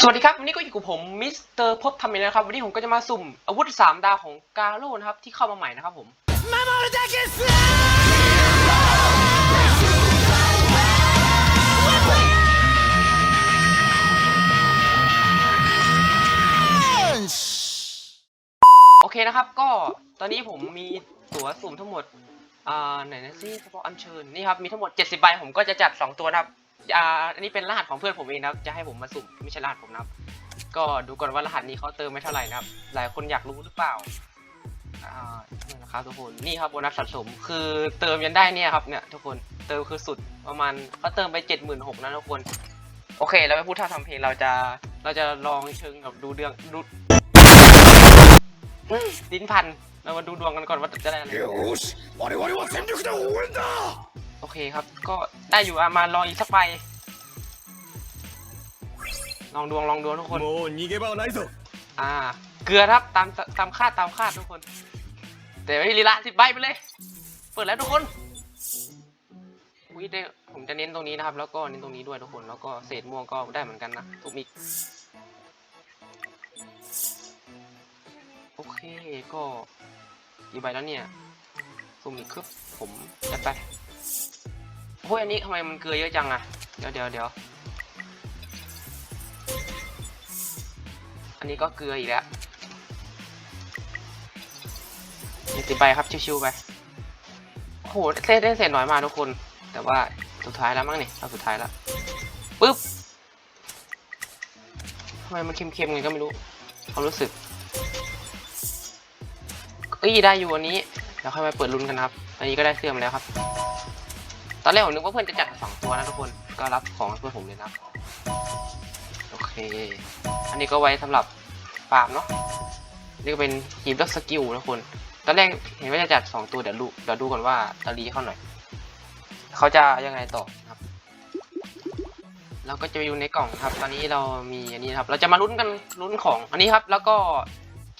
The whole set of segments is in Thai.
สวัสดีครับ วันนี้ก็อยู่กับผมมิสเตอร์พบทำเองนะครับ วันนี้ผมก็จะมาสุ่มอาวุธ 3 ดาวของกาโร่นะครับ ที่เข้ามาใหม่นะครับผมโอเคนะครับก็ตอนนี้ผมมีตั๋วสุ่มทั้งหมด อ่า ไหนนะซิเฉพาะอัญเชิญ นี่ครับ มีทั้งหมด 70ใบผมก็จะจัด 2 ตัวนะครับ อ่า อันนี้เป็นรหัสของเพื่อนผมเองนะครับ จะให้ผมมาสุ่มไม่ใช่รหัสผมนะครับ ก็ดูก่อนว่ารหัสนี้เขาเติมไม่เท่าไหร่นะครับ หลายคนอยากรู้หรือเปล่า อ่านี่นะครับทุกคน นี่ครับโบนัสสะสม คือเติมยันได้เนี่ยครับเนี่ยทุกคน เติมคือสุดประมาณเขาเติมไปเจ็ดหมื่นหกนะทุกคน โอเค แล้วไปพูดท่าทำเพลงเราจะเราจะลองเชิงกับดูเดืองดูลิ้นพัน เรามาดูดวงกันก่อนว่าจะได้อะไร よし我々は全力で応援だ โ อเคครับ ก็ได้อยู่อะมาลองอีกสักใบลองดวงลองดวงทุกคน もう逃げ場はないぞ อ่า เกลือครับตามตามคาดตามคาดทุกคน แต่ไม่ลีละสิบใบไปเลย เปิดแล้วทุกคนอุ้ยได้ผมจะเน้นตรงนี้นะครับ แล้วก็เน้นตรงนี้ด้วยทุกคน แล้วก็เศษม่วงก็ได้เหมือนกันนะทุกมิกโอเคก็กี่ใบแล้วเนี่ยสุ่มอีกคือผมจัดไป โอ้ยอันนี้ทำไมมันเกลือเยอะจังอะเดี๋ยวเดี๋ยวเดี๋ยวอันนี้ก็เกลืออีกแล้วยี่สิบใบครับชิวๆไปโอ้โหเส้นได้เศษน้อยมากทุกคน แต่ว่าสุดท้ายแล้วมั้งเนี่ยเราสุดท้ายแล้วปึ๊บทำไมมันเค็มๆไงก็ไม่รู้ความรู้สึกเอ้ยได้อยู่อันนี้เดี๋ยวค่อยมาเปิดลุ้นกันครับอันนี้ก็ได้เสื้อมแล้วครับ ตอนแรกผมนึกว่าเพื่อนจะจัดสองตัวนะทุกคน ก็รับของเพื่อนผมเลยนะครับโอเค อันนี้ก็ไว้สำหรับฟาร์มเนาะ นี่ก็เป็นหีบเลือกสกิลนะคุณตอนแรกเห็นว่าจะจัดสองตัวเดี๋ยวดูเดี๋ยวดูก่อนว่าตาลีเขาหน่อย เขาจะยังไงต่อครับ เราก็จะไปดูในกล่องครับ ตอนนี้เรามีอันนี้ครับ เราจะมาลุ้นกันลุ้นของอันนี้ครับ แล้วก็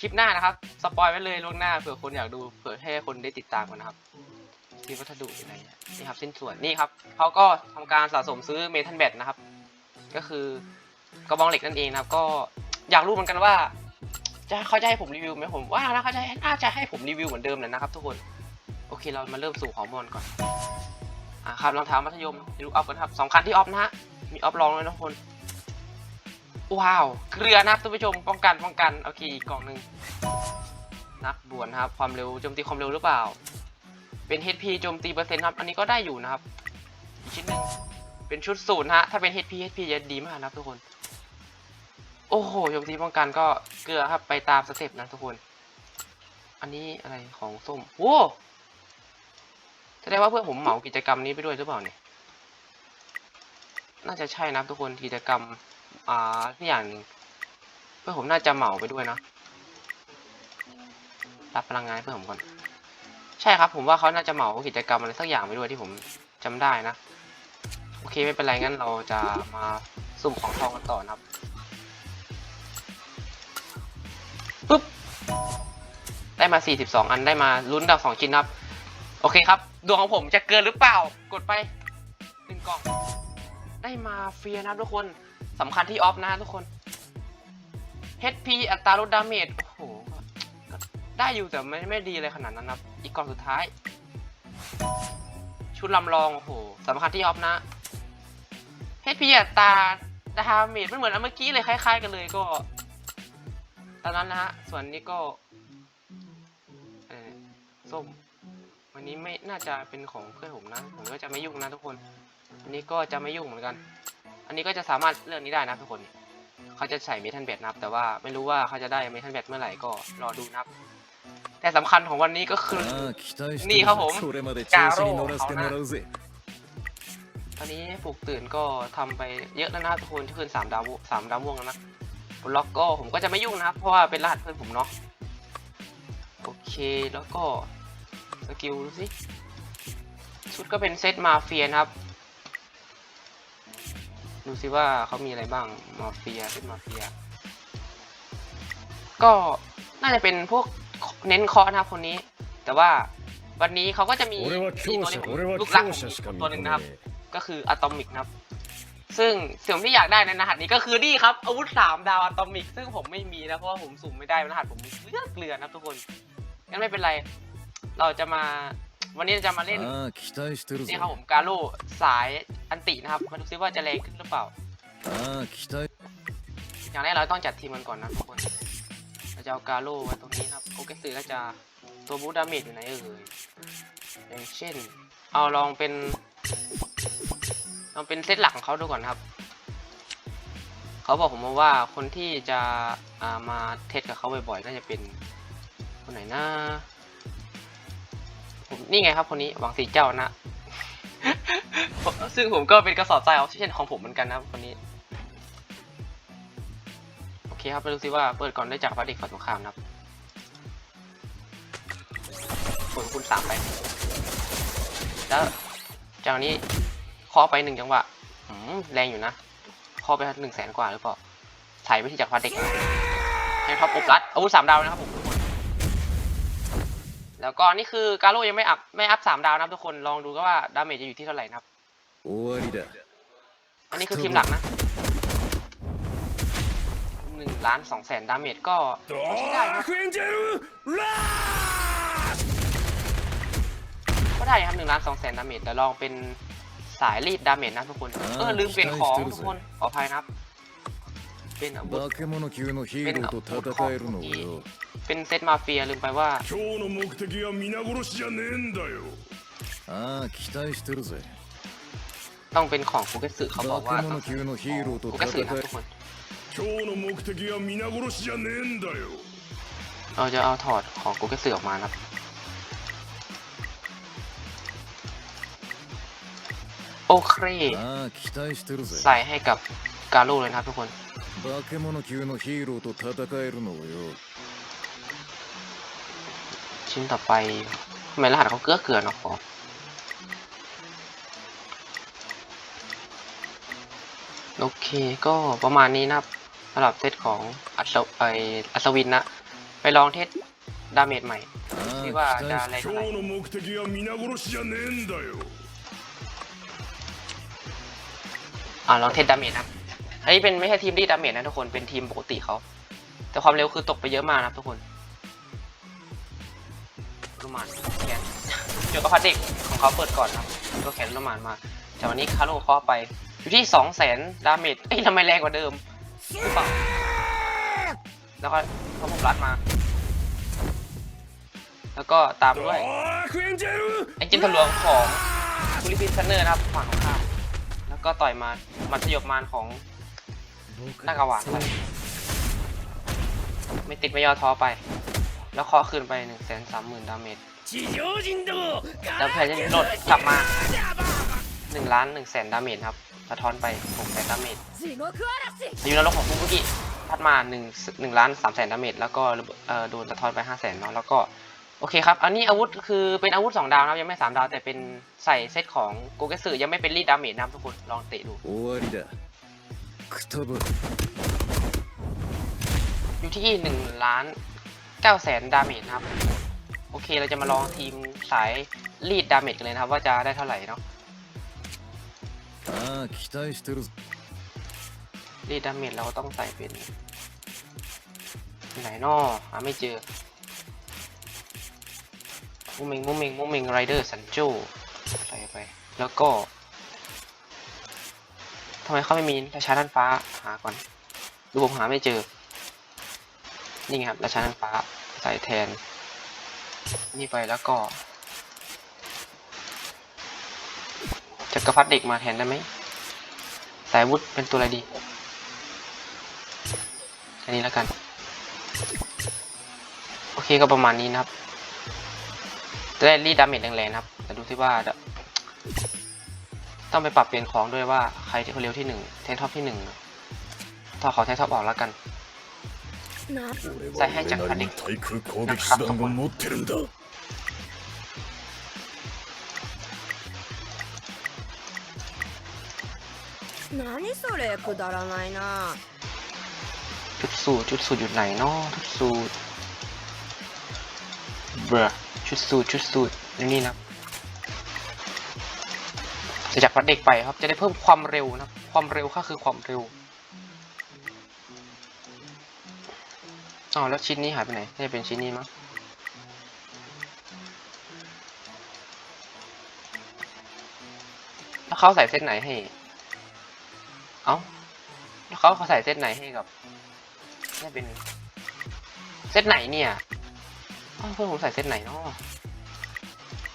คลิปหน้านะครับ สปอยไว้เลยล่วงหน้าเผื่อคนอยากดู เผื่อให้คนได้ติดตามกันนะครับ มีวัสดุอยู่ไหนเนี่ยนี่ครับสิ้นส่วนนี่ครับเขาก็ทำการสะสมซื้อเมทัลแบตนะครับ ก็คือกระบองเหล็กนั่นเองนะครับ ก็อยากรู้เหมือนกันว่า จะเขาจะให้ผมรีวิวไหมผมว่านะเขาจะน่าจะให้ผมรีวิวเหมือนเดิมแหละนะครับ ทุกคนโอเคเรามาเริ่มสู่ของมอนก่อนอ่าครับรองเท้ามัธยมลูกออฟกันครับสองคันที่ออฟนะฮะมีออฟลองด้วยนะทุกคนว้าวเกลือนะครับท่านผู้ชมป้องกันป้องกันโอเคอีกกล่องหนึ่งนักบวชนะครับความเร็วโจมตีความเร็วหรือเปล่า เป็น HP โจมตีเปอร์เซ็นต์ครับ อันนี้ก็ได้อยู่นะครับ อีกชิ้นหนึ่งเป็นชุดศูนย์ฮะ ถ้าเป็น HP HP จะดีมากนะครับทุกคน โอ้โหโจมตีป้องกันก็เกลือครับไปตามสเต็ปนะทุกคน อันนี้อะไรของส้มโว้แสดงว่าเพื่อนผมเหมากิจกรรมนี้ไปด้วยหรือเปล่าเนี่ย น่าจะใช่นะทุกคนกิจกรรม อ่าที่อย่างหนึ่งเพื่อนผมน่าจะเหมาไปด้วยนะ รับพลังงานเพื่อนผมก่อน ใช่ครับ ผมว่าเขาน่าจะเหมากิจกรรมอะไรสักอย่างไปด้วยที่ผมจำได้นะ โอเคไม่เป็นไรงั้นเราจะมาสุ่มของทองกันต่อนะครับปุ๊บได้มา 42 อันได้มาลุ้นดาว2ชิ้นครับ โอเคครับ ดวงของผมจะเกินหรือเปล่า กดไปหนึ่งกล่อง ได้มาเฟียนะทุกคนสำคัญที่ออฟนะทุกคน HP อัตราลดดาเมจโอ้โห ได้อยู่แต่ไม่ไม่ดีเลยขนาดนั้นครับ อีกกล่องสุดท้าย ชุดลำลอง โอ้โหสำคัญที่ออฟนะ HP อัตราดาเมจมันเหมือนอันเมื่อกี้เลยคล้าย ๆ กันเลยก็ตามนั้นนะฮะ ส่วนนี้ก็เอ่อส้ม วันนี้ไม่น่าจะเป็นของเพื่อนผมนะ ผมก็จะไม่ยุ่งนะทุกคน อันนี้ก็จะไม่ยุ่งเหมือนกัน อันนี้ก็จะสามารถเลือกนี้ได้นะทุกคน เขาจะใส่เมทัลแบตนะครับ แต่ว่าไม่รู้ว่าเขาจะได้เมทัลแบตเมื่อไหร่ก็รอดูนะครับ แต่สำคัญของวันนี้ก็คือนี่ครับผมการโร่เขานะตอนนี้ปลุกตื่นก็ทำไปเยอะแล้วนะทุกคนที่ขึ้นสามดาวสามดาวม่วงแล้วนะบล็อกก็ผมก็จะไม่ยุ่งนะครับ เพราะว่าเป็นรหัสเพื่อนผมเนาะโอเคแล้วก็สกิลดูสิชุดก็เป็นเซตมาเฟียนครับ ดูซิว่าเขามีอะไรบ้างมาเฟียเซตมาเฟีย ก็น่าจะเป็นพวก เน้นคาะนะครับคนนี้ แต่ว่าวันนี้เขาก็จะมีตัวนี้ลูกหลักตัวหนึ่งนะครับ ก็คืออะตอมิกครับ ซึ่งสิ่งที่อยากได้ในรหัสนี้ก็คือนี่ครับอาวุธสามดาวอะตอมิก ซึ่งผมไม่มีนะเพราะว่าผมสุ่มไม่ได้รหัสผมเลือกเกลือนะทุกคนงั้นไม่เป็นไร เราจะมาวันนี้จะมาเล่นนี่ครับผมกาโลสายอันตินะครับมาดูซิว่าจะแรงขึ้นหรือเปล่าอย่างแรกเราต้องจัดทีมกันก่อนนะทุกคน จะเอากาโร่ไว้ตรงนี้ครับโอเคสือก็จะตัวบูดาเมจอยู่ไหนเอ่ยอย่างเช่น เอาลองเป็นลองเป็นเซตหลักของเขาดูก่อนครับ เขาบอกผมมาว่าคนที่จะามาเทสกับเขาบ่อยๆน่าจะเป็นคนไหนนะผมนี่ไงครับคนนี้หวังสีเจ้านะ ซึ่งผมก็เป็นกระสอบทรายออกซิเจนของผมเหมือนกันนะครับคนนี้ ครับไปดูซิว่าเปิดก่อนได้จากพระเด็กฝ่ายตงครามนะครับผลคูณสามไป แล้วจากนี้เคอไปหนึ่งจังหวะแรงอยู่นะเคอไปหนึ่งแสนกว่าหรือเปล่าใส่ายไปที่จากพระเด็กให้ท็อปอบรัดอาวุธสามดาวนะครับผมทุกคนแล้วก็นี่คือการโลยังไม่อัพไม่อัพสามดาวนะครับทุกคนลองดูก็ว่าดาเมจจะอยู่ที่เท่าไหร่นะครับอันนี้คือทีมหลักนะ หนึ่งล้านสองแสนดาเมจก็ใช้ได้นก็ได้ครับหนึ่งล้านสองแสนดาเมจแต่ลองเป็นสายรีดดาเมจนะทุกคน เออลืมเปลี่ยนของทุกคนขออภัยนะครับ เป็นอาวุธเป็นอาวุธเป็นเซตมาเฟียลืมไปว่าต้องเป็นของฟุกเกสึเขาบอกว่าต้องฟุกเกสึนะทุกคน 今日の目的は皆殺しじゃねえんだよ เราจะเอาถอดของฟูเกสึออกมานะครับ โอเค ああ期待してるぜ ใส่ให้กับกาโร่เลยนะครับทุกคน 化け物級のヒーローと戦えるのをよ ชิ้นต่อไปทำไมรหัสเขาเกลือเกลือเนาะขอโอเคก็ประมาณนี้นะครับ สำหรับเซตของอัศไออัศวินนะ ไปลองเทสดาเมจใหม่ที่ว่าจะแรงเท่าไหร่อ่าลองเทสดาเมจนะอันนี้เป็นไม่ใช่ทีมดีดาเมจนะทุกคนเป็นทีมปกติเขา แต่ความเร็วคือตกไปเยอะมากนะทุกคนลูมานเนี่ยเกี่กับพัดเด็กของเขาเปิดก่อนนะตัวแขนลูมานมาแต่วันนี้คาร์โลข้าไปอยู่ที่2 0 0 0 0 0ดาเมจเอ้ยทำไมแรงกว่าเดิม ปล่แล้วก็พอผมรัดมา แล้วก็ตามด้วยไอ้จิ้มทะลวงของคุริพินซนเนอร์นะครับฝั่งของข้ามแล้วก็ต่อยมามานสยบมารของนักาวาะไปไม่ติดไม่ยอท้อไป แล้วคอคืนไป1นึ่งแสนสามหมื่นดาเมจแล้วแพนจะลดกลับมา1ล้าน1แสนดาเมจครับ สะท้อนไป6แสนดาเมจอายุนรกของคุณบุกิพัดมา1 1ล้าน3แสนดาเมจแล้วก็โดนสะท้อนไป500เนาะแล้วก็โอเคครับ อันนี้อาวุธคือเป็นอาวุธ 2 ดาวนะยังไม่ 3 ดาว แต่เป็นใส่เซตของโกเกสึยังไม่เป็นรีดดาเมจนะทุกคน ลองเตะดูอยู่ที่1ล้าน9แสนดาเมจครับ โอเคเราจะมาลองทีมสายรีดดาเมจกันเลยนะครับ ว่าจะได้เท่าไหร่เนาะ ああ期待してるぜ รีดดาเมจเราก็ต้องใส่เป็นไหนนอหาไม่เจอมุมเมงมุมเมงมุมเมงไรเดอร์สันโจใส่ไป แล้วก็ทำไมเขาไม่มีราชาด้านฟ้าหาก่อน ดูผมหาไม่เจอ นี่ไงครับราชาด้านฟ้าใส่แทน นี่ไปแล้วก็จักรพรรดิเด็กมาแทนได้ไหมส ายวุฒเป็นตัวอะไรดี อันนี้แล้วกัน โอเคก็ประมาณนี้นะครับ จะได้รีดดาเมจแรงๆนะครับ แต่ดูที่ว่า ต้องไปปรับเปลี่ยนของด้วยว่าใครที่เร็วที่หนึ่งเทงท็อปที่หนึ่งถ้าขอเทงท็อปออกแล้วกันใส่ให้จักรพรดินะครับ 何それくだらないな ชุดสูทชุดสูทอยู่ไหนเนาะชุดสูทเบรชุดสูทชุดสูทนี่นี่นะจะจากพัดเด็กไปครับ จะได้เพิ่มความเร็วนะครับ ค ความเร็วค่าคือความเร็วอ๋อแล้วชิ้นนี้หายไปไหนน่าจะเป็นชิ้นนี้มั้งแล้วเขาใส่เส้นไหนให้ เอ้าแล้วเขาเขาใส่เส้นไหนให้กับนี่เป็นเส้นไหนเนี่ยเพื่อนผมใส่เส้นไหนเนาะ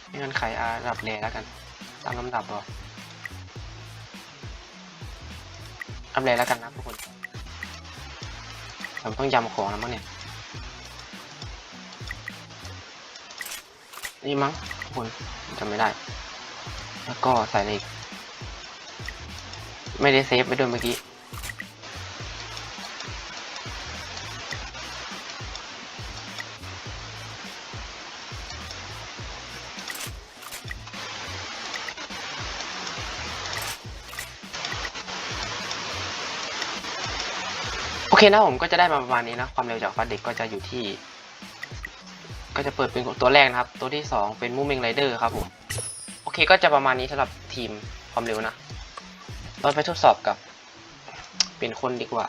ไม่งั้นขายอาดับแรแล้วกัน ตามลำดับหรออับแรแล้วกันนะทุกคนผมต้องยำของแล้วมั้งเนี่ย นี่มั้งทุกคนจำไม่ได้ แล้วก็ใส่อะไรอีก ไม่ได้เซฟไปด้วยเมื่อกี้ โอเคนะผมก็จะได้มาประมาณนี้นะ ความเร็วจากฟัดเด็กก็จะอยู่ที่ ก็จะเปิดเป็นตัวแรกนะครับ ตัวที่สองเป็นมูเมงไรเดอร์ครับผม โอเคก็จะประมาณนี้สำหรับทีมความเร็วนะ เราไปทดสอบกับ เป็นคนดีกว่า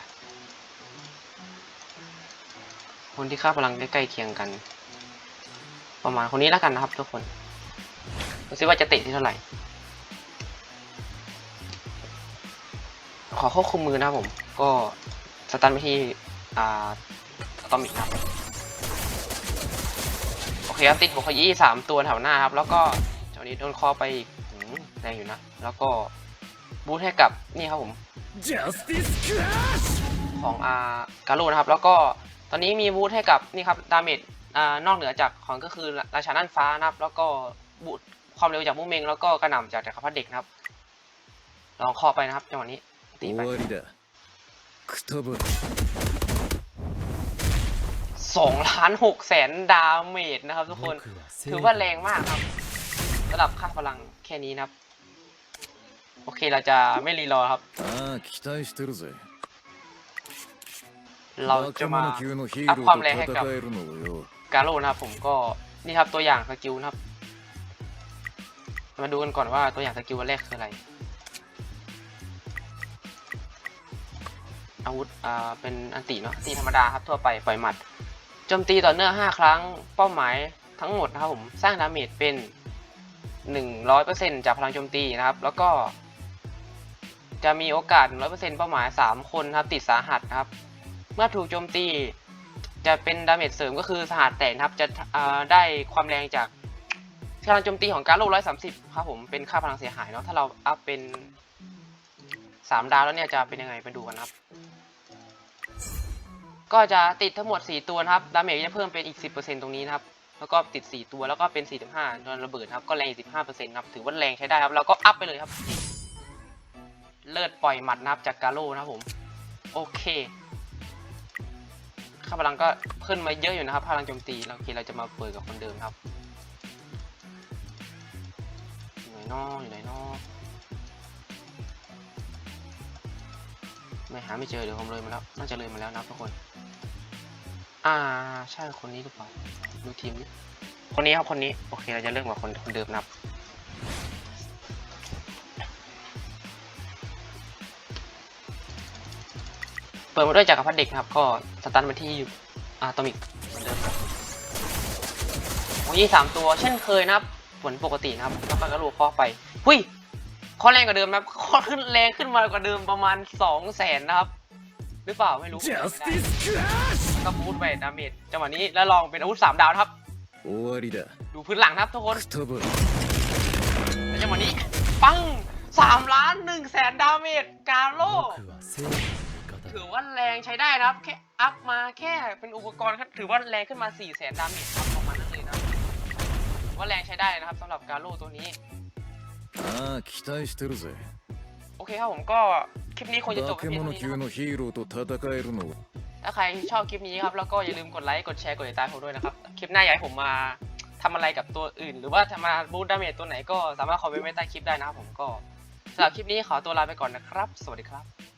คนที่ค่าพลังใกล้ๆเคียงกัน ประมาณคนนี้แล้วกันนะครับทุกคนดูซิว่าจะเตะที่เท่าไหร่ ขอควบคุมมือนะผม ก็สตาร์ไปที่อ่าอะตอมิกครับโอเคครับติดบุคยี่สามตัวแถวหน้าครับ แล้วก็เจ้านี้โดนคอไปอีกแรงอยู่นะ แล้วก็ บูทให้กับนี่ครับผมของอาการูนะครับ แล้วก็ตอนนี้มีบูทให้กับนี่ครับดาเมจอ่นอกเหนือจากของก็คือราชานั่นฟ้านะครับ แล้วก็บูทความเร็วจากมุมเมงแล้วก็กระหน่ำจากจักรพรรดิเด็กนะครับ ลองเคอไปนะครับจังหวะนี้ตีไปสองล้านหกแสนดาเมจนะครับทุกคน ถือว่าแรงมากครับสำหรับค่าพลังแค่นี้นะครับ โอเคเราจะไม่รีรอครับ ああ期待してるぜ เราจะ 化け มา 物級のヒー อัพ ロ ความ ー แรงให้ と กับ 戦えるのをよ การโลนะครับผมก็นี่ครับตัวอย่างสกิลนะครับ มาดูกันก่อนว่าตัวอย่างสกิลวันแรกคืออะไร อาวุธอ่าเป็นอันติเนาะตีธรรมดาครับทั่วไปปล่อยหมัดโจมตีต่อเนื่อง 5 ครั้งเป้าหมายทั้งหมดนะครับผมสร้างดาเมจเป็น 100%จากพลังโจมตีนะครับ แล้วก็ จะมีโอกาส 100%เป้าหมาย 3 คนครับติดสาหัสครับ เมื่อถูกโจมตีจะเป็นดาเมจเสริมก็คือสหัสแตกนครับจะได้ความแรงจากพลังโจมตีของการโลร้อยสามสิบครับผมเป็นค่าพลังเสียหายเนาะถ้าเราอัพเป็นสามดาวแล้วเนี่ยจะเป็นยังไงไปดูกันครับ ก็จะติดทั้งหมด4ตัวครับดาเมจจะเพิ่มเป็นอีก10%ตรงนี้นะครับแล้วก็ติด4ตัวแล้วก็เป็น45โดนระเบิดครับก็แรงอีก15%ครับถือว่าแรงใช้ได้ครับแล้วก็อัพไปเลยครับ เลิศปล่อยหมัดนับจากกาโลนะครับผม โอเคค่าพลังก็ขึ้นมมาเยอะอยู่นะครับ พลังโจมตีแล้วโอเคเราจะมาเปิดกับคนเดิมครับอยู่ไหนนออยู่ไหนนอไม่หาไม่เจอเดี๋ยวผมเลยมาแล้วน่าจะเลยมาแล้วนับทุกคน อ่าใช่คนนี้หรือเปล่าดูทีมนี้คนนี้ครับคนนี้โอเคเราจะเริ่มกับคนคนเดิมนะครับ เปิดมาด้วยจากกัพัดเด็กนะครับ ก็สตันมาที่อะตอมิกเหมือนเดิมงี่ยสามตัว เช่นเคยนะครับผลปกตินะครับแล้วก็กระลูกข้อไปหุ้ยข้อแรงกว่าเดิมนะคข้อขึ้นแรงขึ้นมากว่าเดิมประมาณสองแสนนะครับ หรือเปล่าไม่รู้ก็บูทไปดาเมจจังหวะนี้แล้วลองเป็นอาวุธสามดาวครับดูพื้นหลังนะครับทุกคนจังหวะนี้ ปังสามล้านหนึ่งแสนดาเมจกาโล ถือว่าแรงใช้ได้นะครับ แค่อัพมาแค่เป็นอุปกรณ์ครับถือว่าแรงขึ้นมา 4 0 0 0 0 0ดาเมจครับประมาณนั้นเลยนะถือว่าแรงใช้ได้นะครับสำหรับการโล่ตัวนี้โอเคครับผมก็คลิปนี้คงจะจบที่นี้นะครับถ้าใครชอบคลิปนี้ครับแล้วก็อย่าลืมกดไลค์กดแชร์กดติดตามผมด้วยนะครับคลิปหน้าอยากให้ผมมาทำอะไรกับตัวอื่น หรือว่าทำมาบูทดาเมจตัวไหนก็สามารถคอมเมนต์ไว้ใต้คลิปได้นะครับผมก็สำหรับคลิปนี้ขอตัวลาไปก่อนนะครับ สวัสดีครับ